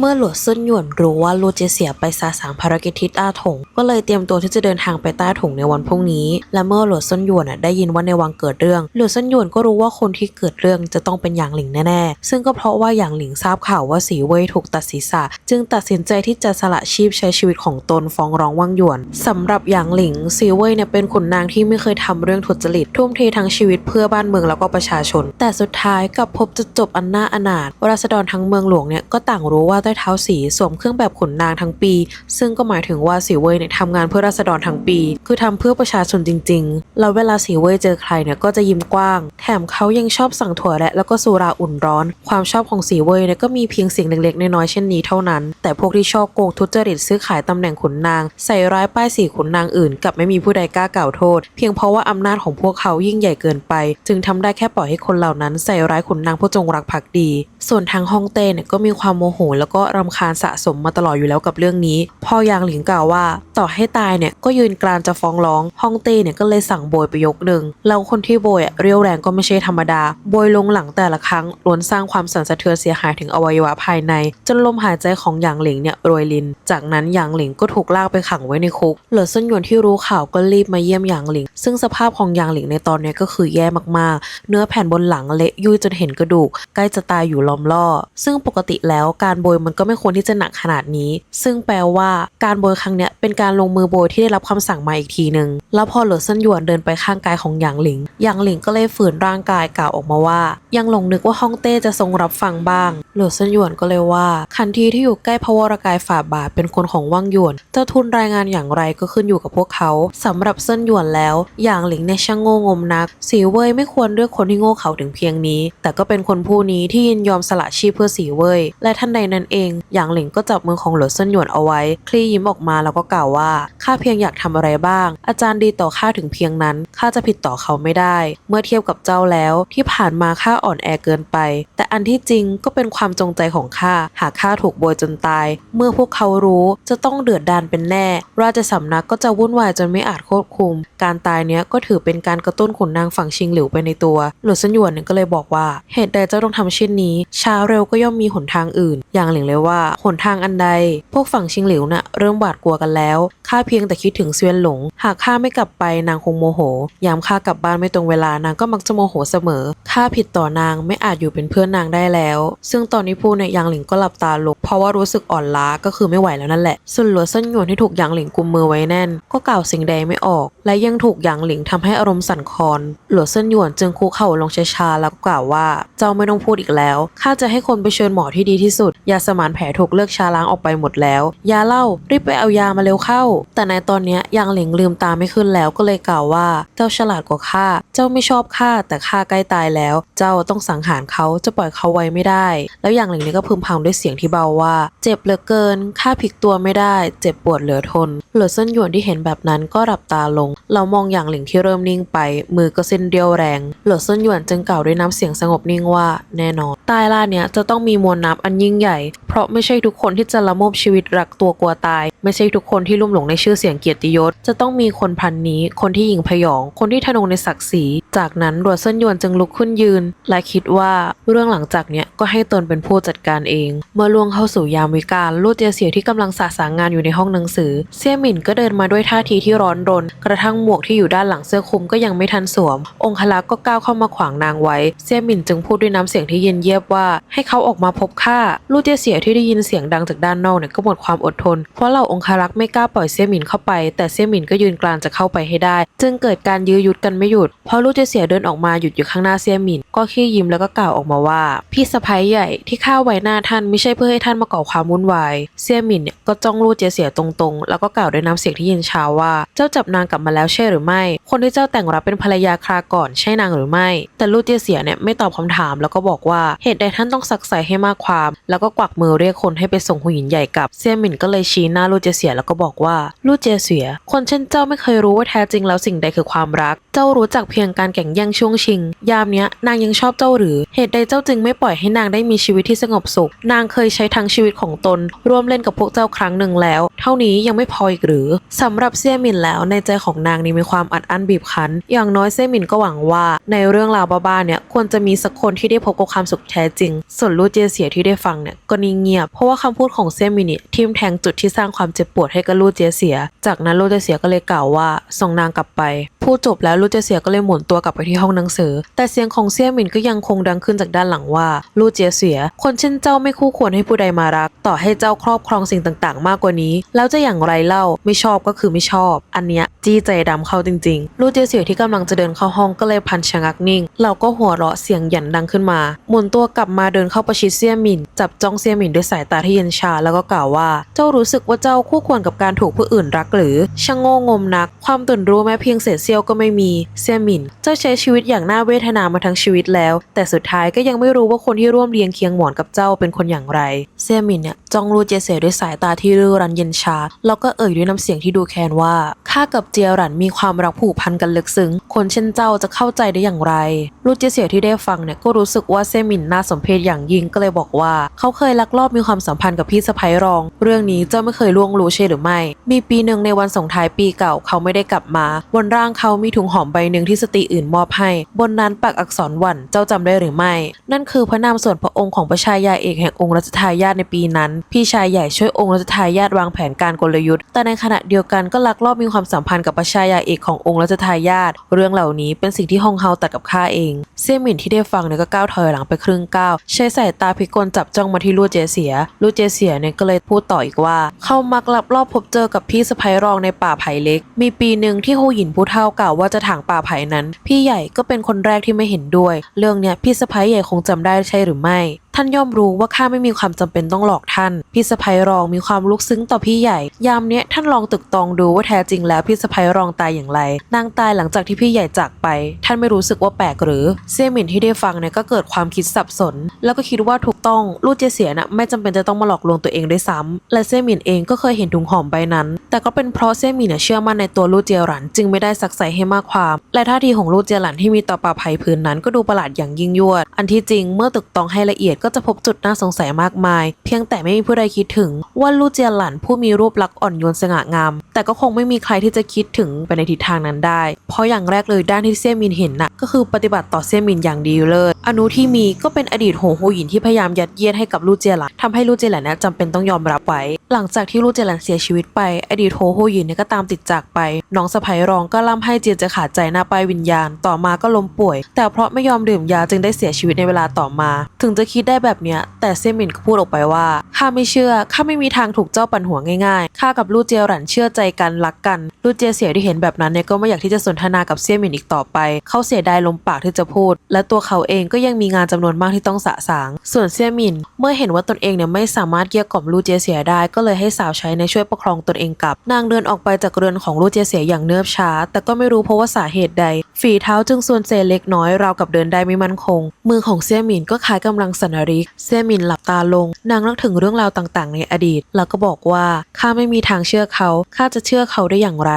เมื่อหลวดเซินหยวนรู้ว่าลูเจเสียไปซาสางภารกิจทิศอาถง ก็เลยเตรียมตัวที่จะเดินทางไปใต้ถงในวันพรุ่งนี้ และเมื่อหลวดเซินหยวนได้ยินว่าในวังเกิดเรื่อง หลวดเซินหยวนก็รู้ว่าคนที่เกิดเรื่องจะต้องเป็นหยางหลิงแน่ๆ ซึ่งก็เพราะว่าหยางหลิงทราบข่าวว่าสีเว่ยถูกตัดศีรษะ จึงตัดสินใจที่จะสละชีพใช้ชีวิตของตนฟ้องร้องวังหยวนสำหรับหยางหลิงสีเว่ยเนี่ยเป็นขุนนางที่ไม่เคยทำเรื่องทุจริตทุ่มเททั้งชีวิตเพื่อบ้านเมืองแล้วก็ประชาชน แต่สุดท้ายกลับพบจุดจบอันน่าอนาถราษฎรทั้งเมืองหลวงเนี่ยก็ต่างรู้ว่าใต้เท้าสีสวมเครื่องแบบขุนนางทั้งปี ซึ่งก็หมายถึงว่าสีเว่ยเนี่ยทำงานเพื่อราษฎรทั้งปี คือทำเพื่อประชาชนจริงๆ แล้วเวลาสีเว่ยเจอใครเนี่ยก็จะยิ้มกว้าง แถมเขายังชอบสั่งถั่วและแล้วก็สุราอุ่นร้อน ความชอบของสีเว่ยเนี่ยก็มีเพียงสิ่งเล็กๆ น้อยๆเช่นนี้เท่านั้น แต่พวกที่ชอบโกงทุจริตซื้อขายตำแหน่งขุนนาง ใส่ร้ายป้ายสีขุนนางอื่นกลับไม่มีผู้ใดกล้ากล่าวโทษ เพียงเพราะว่าอำนาจของพวกเขายิ่งใหญ่เกินไป จึงทำได้แค่ปล่อยให้คนเหล่านั้นใส่ร้ายขุนนางผู้จงรักภักดี ส่วนทางฮ่องเต้เนี่ยก็มีความโมโหแล้วก็รำคาญสะสมมาตลอดอยู่แล้วกับเรื่องนี้พอยางหลิงกล่าวว่า ต่อให้ตายเนี่ยก็ยืนกรานจะฟ้องร้องฮ่องเต้เนี่ยก็เลยสั่งโบยไปยกหนึ่งแล้วคนที่โบยอะเรียวแรงก็ไม่ใช่ธรรมดา โบยลงหลังแต่ละครั้งล้วนสร้างความสั่นสะเทือนเสียหายถึงอวัยวะภายใน จนลมหายใจของหยางหลิงเนี่ยโรยลิน จากนั้นหยางหลิงก็ถูกลากไปขังไว้ในคุก เหลือเส้นหยวนที่รู้ข่าวก็รีบมาเยี่ยมหยางหลิง ซึ่งสภาพของหยางหลิงในตอนนี้ก็คือแย่มากๆ เนื้อแผ่นบนหลังเละยุ่ยจนเห็นกระดูก ใกล้จะตายอยู่ล้อมล่อ ซึ่งปกติแล้วการโบยมันก็ไม่ควรที่จะหนักขนาดนี้ ซึ่งแปลว่าการโบยครั้งเนี้ยเป็นการลงมือโบยที่ได้รับคำสั่งมาอีกทีหนึ่งแล้วพอเหลือเส้นหยวนเดินไปข้างกายของหยางหลิงหยางหลิงก็เลยฝืนร่างกายกล่าวออกมาว่า ยังหลงนึกว่าฮ่องเต้จะทรงรับฟังบ้างเหลือเส้นหยวนก็เลยว่าคันทีที่อยู่ใกล้พระวรกายฝ่าบาทเป็นคนของว่างหยวนจะทุนรายงานอย่างไรก็ขึ้นอยู่กับพวกเขาสำหรับเส้นหยวนแล้ว หยางหลิงเนี่ยช่างโง่งมนักสีเว่ยไม่ควรเลือกคนที่โง่เขาถึงเพียงนี้ แต่ก็เป็นคนผู้นี้ที่ยินยอมสละชีพเพื่อสีเว่ยและท่านใดนั้นเองหยางหลิงก็จับมือของหลือเส้นหยวนเอาไว้ คลี่ยิ้มออกมาแล้วก็กล่าวว่า ข้าเพียงอยากทำอะไรบ้าง อาจารย์ดีต่อข้าถึงเพียงนั้น ข้าจะผิดต่อเขาไม่ได้ เมื่อเทียบกับเจ้าแล้ว ที่ผ่านมาข้าอ่อนแอเกินไป แต่อันที่จริงก็เป็นความจงใจของข้า หากข้าถูกโบยจนตาย เมื่อพวกเขารู้จะต้องเดือดดานเป็นแน่ ราชสำนักก็จะวุ่นวายจนไม่อาจควบคุม การตายเนี้ยก็ถือเป็นการกระตุ้นขุนนางฝั่งชิงหลิวไปในตัว หลุดเสันหยวนก็เลยบอกว่า เหตุใดเจ้าต้องทำเช่นนี้ ช้าเร็วก็ย่อมมีหนทางอื่น อย่างหลิงเลยว่าหนทางอันใด พวกฝั่งชิงหลิวน่ะเริ่มหวาดกลัวกันแล้วข้าเพียงแต่คิดถึงเซวียนหลง หากข้าไม่กลับไปนางคงโมโห ยามข้ากลับบ้านไม่ตรงเวลานางก็มักจะโมโหเสมอข้าผิดต่อนางไม่อาจอยู่เป็นเพื่อนนางได้แล้ว ซึ่งตอนนี้พูดเนี่ยยางหลิงก็หลับตาลงเพราะว่ารู้สึกอ่อนล้าก็คือไม่ไหวแล้วนั่นแหละส่วนหลัวเส้นหยวนที่ถูกยางหลิงกุมมือไว้แน่น ก็กล่าวสิ่งใดไม่ออก และยังถูกยางหลิงทำให้อารมณ์สั่นคลอน หลัวเส้นหยวนจึงคุกเข่าลงช้าๆแล้วกล่าวว่า เจ้าไม่ต้องพูดอีกแล้ว ข้าจะให้คนไปเชิญหมอที่ดีที่สุด ยาสมานแผลถูกเลือกชาล้างออกไปหมดแล้ว ยาเล้ารีบไปเอายามาเร็วเข้า แต่ในตอนนี้ยยางหลิงลืมตาไม่ขึ้นแล้วก็เลยกล่าวว่า เจ้าฉลาดกว่าข้า เจ้าไม่ชอบข้าแต่ข้าใกล้ตายแล้ว เจ้าต้องสังหารเขาจะปล่อยเขาไว้ไม่ได้ แล้วยางหลิงนี่ก็พึมพำด้วยเสียงที่เบาว่า เจ็บเหลือเกิน ข้าพลิกตัวไม่ได้ เจ็บปวดเหลือทน เหลือเส้นหยวนที่เห็นแบบนั้นก็หลับตาลงเรามองอย่างหลิงที่เริ่มนิ่งไป มือก็เส้นเดียวแรง เหลือเส้นหยวนจึงกล่าวด้วยน้ำเสียงสงบนิ่งว่า แน่นอน ใตายล่าเนี้ยจะต้องมีมวลน้ำอันยิ่งใหญ่ เพราะไม่ใช่ทุกคนที่จะละโมบชีวิตรักตัวกลัวตาย ไม่ใช่ทุกคนที่ลุ่มหลงในชื่อเสียงเกียรติยศ จะต้องมีคนพันนี้ คนที่หญิงพยอง คนที่ทะนงในศักดิ์ศรี จากนั้นรัวเส้นยวนจึงลุกขึ้นยืน และคิดว่าเรื่องหลังจากเนี้ยก็ให้ตนเป็นผู้จัดการเอง เมื่อล่วงเข้าสู่ยามวิกาลลู่เจียเสียที่กำลังสาสางงานอยู่ในห้องหนังสือ เสี่ยหมินก็เดินมาด้วยท่าทีที่ร้อนรน กระทั่งหมวกที่อยู่ด้านหลังเสื้อคลุมก็ยังไม่ทันสวม องคลักษ์ก็ก้าวเข้ามาขวางนางไว้ เสี่ยหมินจึงพูดด้วยน้ำเสียงที่เย็นเยียบว่าให้เขาออกมาพบข้าลู่เจียเสียที่ได้ยินเสียงดังจากด้านนอกเนี่ยก็หมดความอดทน เพราะเหล่าองคารักษ์ไม่กล้าปล่อยเสี่ยหมินเข้าไป แต่เสี่ยหมินก็ยืนกลานจะเข้าไปให้ได้ จึงเกิดการยื้อยุดกันไม่หยุดพอลู่เจียเสียเดินออกมาหยุดอยู่ข้างหน้าเสี่ยหมิน ก็ขี้ยิ้มแล้วก็กล่าวออกมาว่า พี่สะพ้ยใหญ่ที่ข้าไว้หน้าท่านไม่ใช่เพื่อให้ท่านมาก่อความวุ่นวายเสี่ยหมินเนี่ยก็จ้องลู่เจียเสียตรงๆ แล้วก็กล่าวด้วยน้ำเสียงที่เย็นชาว่า เจ้าจับนางกลับมาแล้วใช่หรือไม่ คนที่เจ้าแต่งรับเป็นภรรยาคราก่อนใช่นางหรือไม่ แต่ลู่เจียเสียเนี่ยไม่ตอบคำถามแล้วก็บอกว่าเหตุใดท่านต้องซักใส่ให้มากความ แล้วก็กวักมือเรียกคนให้ไปส่งหูหญินใหญ่กลับเสี่ยหมินก็เลยชี้หน้าลู่เจเสียแล้วก็บอกว่าลู่เจเสีย คนเช่นเจ้าไม่เคยรู้ว่าแท้จริงแล้วสิ่งใดคือความรัก เจ้ารู้จักเพียงการแข่งแย่งช่วงชิง ยามเนี้ยนางยังชอบเจ้าหรือ เหตุใดเจ้าจึงไม่ปล่อยให้นางได้มีชีวิตที่สงบสุข นางเคยใช้ทั้งชีวิตของตน ร่วมเล่นกับพวกเจ้าครั้งหนึ่งแล้ว เท่านี้ยังไม่พออีกหรือสำหรับเสี่ยหมินแล้วในใจของนางนี้มีความอัดอั้นบีบคั้น อย่างน้อยเซียมินก็หวังว่า ในเรื่องราวบ้าๆเนี่ยควรจะมีสักคนที่ได้พบกับความสุขแท้จริง ส่วนลูเจเสียที่ได้ฟังเนี่ยก็นิ่งเงียบ เพราะว่าคำพูดของเซมินีทิมแทงจุดที่สร้างความเจ็บปวดให้กับลูเจเสีย จากนั้นลูเจเสียก็เลยกล่าวว่าส่งนางกลับไป พูดจบแล้วลูเจเสียก็เลยหมุนตัวกลับไปที่ห้องหนังสือ แต่เสียงของเซียหมินก็ยังคงดังขึ้นจากด้านหลังว่าลูเจเสีย คนเช่นเจ้าไม่คู่ควรให้ผู้ใดมารัก ต่อให้เจ้าครอบครองสิ่งต่างๆ มากกว่านี้ แล้วจะอย่างไรเล่าไม่ชอบก็คือไม่ชอบ อันเนี้ยจี้ใจดำเข้าจริงๆ ลูเจเสียที่กำลังจะเดินเข้าห้องก็เลยพันชะงักนิ่ง เราก็หัวเราะเสียงหยันดังขึ้นมา หมุนตัวกลับมาเดินเข้าประชิดเซียหมิน จับจ้องเซียหมินด้วยสายตาที่เย็นชาแล้วก็กล่าวว่า เจ้ารู้สึกว่าเจ้าคู่ควรกับการถูกผู้อื่นรักหรือช่างโง่งมนัก ความตื่นรู้แม้เพียงเศษเสี้ยวก็ไม่มีเซียหมินเจ้าใช้ชีวิตอย่างน่าเวทนามาทั้งชีวิตแล้ว แต่สุดท้ายก็ยังไม่รู้ว่าคนที่ร่วมเรียงเคียงหมอนกับเจ้าเป็นคนอย่างไรเซียหมินเนี่ยจ้องลูเจเสียด้วยสายตาที่รื่อรันเย็นชา แล้วก็เอ่ยด้วยน้ำเสียงที่ดูแค้นว่าข้ากับเจียรันมีความรักผูกพันกันลึกซึ้งคนเช่นเจ้าจะเข้าใจได้อย่างไรลูเจเสียที่ได้ฟังเนี่ยก็รู้สึกว่าเซียมินน่าสมเพชอย่างยิ่งก็เลยบอกว่า เขาเคยลักลอบมีความสัมพันธ์กับพี่สะใภ้รอง เรื่องนี้เจ้าไม่เคยล่วงรู้ใช่หรือไม่ มีปีหนึ่งในวันส่งท้ายปีเก่าเขาไม่ได้กลับมาบนร่างเขาามีถุงหอมใบหนึ่งที่สตรีอื่นมอบให้ บนนั้นปักอักษรวันเจ้าจำได้หรือไม่ นั่นคือพระนามส่วนพระองค์ของพระชายาเอกแห่งองค์รัชทายาทในปีนั้น พี่ชายใหญ่ช่วยองค์รัชทายาทวางแผนการกลยุทธ์ แต่ในขณะเดียวกันก็ลักลอบมีความสัมพันธ์กับพระชายาเอกขององค์รัชทายาทเรื่องเหล่านี้เป็นสิ่งที่ฮองเฮาตัดกับข้าเองเซี่ยหมินที่ได้ฟังเนี่ยก็ก้าวถอยหลังไปครึ่งก้าวใช้สายตาพิกลจับจ้องมาที่ลู่เจเสียลู่เจเสียเนี่ยก็เลยพูดต่ออีกว่า เขามักลับลอบพบเจอกับพี่สะใภ้รองในป่าไผ่เล็ก มีปีหนึ่งที่ฮูหยินผู้เฒ่ากล่าวว่าจะถางป่าไผ่นั้น พี่ใหญ่ก็เป็นคนแรกที่ไม่เห็นด้วย เรื่องเนี้ยพี่สะใภ้ใหญ่คงจำได้ใช่หรือไม่ ท่านย่อมรู้ว่าข้าไม่มีความจำเป็นต้องหลอกท่าน พี่สะพ้ยรองมีความลุกซึ้งต่อพี่ใหญ่ ยามเนี้ยท่านลองตึกตองดูว่าแท้จริงแล้วพี่สะพ้ยรองตายอย่างไร นางตายหลังจากที่พี่ใหญ่จากไป ท่านไม่รู้สึกว่าแปลกหรือ เซี่ยหมินที่ได้ฟังเนี่ยก็เกิดความคิดสับสน แล้วก็คิดว่าถูกต้องลู่เจเสียน่ะไม่จำเป็นจะต้องมาหลอกลวงตัวเองด้วยซ้ำและเซี่ยหมินเองก็เคยเห็นถุงหอมใบนั้น แต่ก็เป็นเพราะเซี่ยหมินเนี่ยเชื่อมั่นในตัวลู่เจียหลันจึงไม่ได้ซักใส่ให้มากความ และท่าทีของลู่เจียหลันที่มีต่อป่าไผ่พื้นนั้นก็ดูประหลาดอย่างยิ่งยวด อันที่จริงเมื่อตึกตองให้ละเอียดก็จะพบจุดน่าสงสัยมากมาย เพียงแต่ไม่มีผู้ใดคิดถึงว่าลู่เจียหลันผู้มีรูปลักษณ์อ่อนโยนสง่างาม แต่ก็คงไม่มีใครที่จะคิดถึงไปในทิศทางนั้นได้ เพราะอย่างแรกเลยด้านที่เซี่ยมินเห็นน่ะก็คือปฏิบัติต่อเซี่ยมินอย่างดีเลิศอนุที่มีก็เป็นอดีตโหโหยินที่พยายามยัดเยียดให้กับลู่เจียหลันทำให้ลู่เจียหลันเนี่ยจำเป็นต้องยอมรับไว้ หลังจากที่ลู่เจียหลันเสียชีวิตไป อดีตโหโหยินเนี่ยก็ตามติดจากไป น้องสะใภ้รองก็ล่ำให้เจียนจะขาดใจหน้าป้ายวิญญาณ ต่อมาก็ล้มป่วย แต่เพราะไม่ยอมดื่มยาจึงได้เสียชีวิตในเวลาต่อมา ถึงจะคิดได้แบบเนี้ย แต่เซียมินก็พูดออกไปว่าข้าไม่เชื่อข้าไม่มีทางถูกเจ้าปั่นหัวง่ายๆข้ากับลู่เจียหลันเชื่อใจกันรักกันลู่เจียเสียที่เห็นแบบนั้นเนี่ยก็ไม่อยากที่จะสนทนากับเซียมินอีกต่อไป เขาเสียดายลมปากที่จะพูด และตัวเขาเองก็ยังมีงานจำนวนมากที่ต้องสะสาง ส่วนเซียมินเมื่อเห็นว่าตนเองเนี่ยไม่สามารถเกลี้ยกล่อมลู่เจียเสียได้ก็เลยให้สาวใช้ในช่วยประคองตนเองกลับ นางเดินออกไปจากเรือนของลู่เจียเสียอย่างเนิบช้า แต่ก็ไม่รู้เพราะว่าสาเหตุใด ฝีเท้าจึงส่วนเซเล็กน้อยราวกับเดินได้ไม่มั่นคง มือของเซี่ยมินก็คล้ายกำลังสันริก เซมินหลับตาลง นางนึกถึงเรื่องราวต่างๆ ในอดีต แล้วก็บอกว่าข้าไม่มีทางเชื่อเขาข้าจะเชื่อเขาได้อย่างไร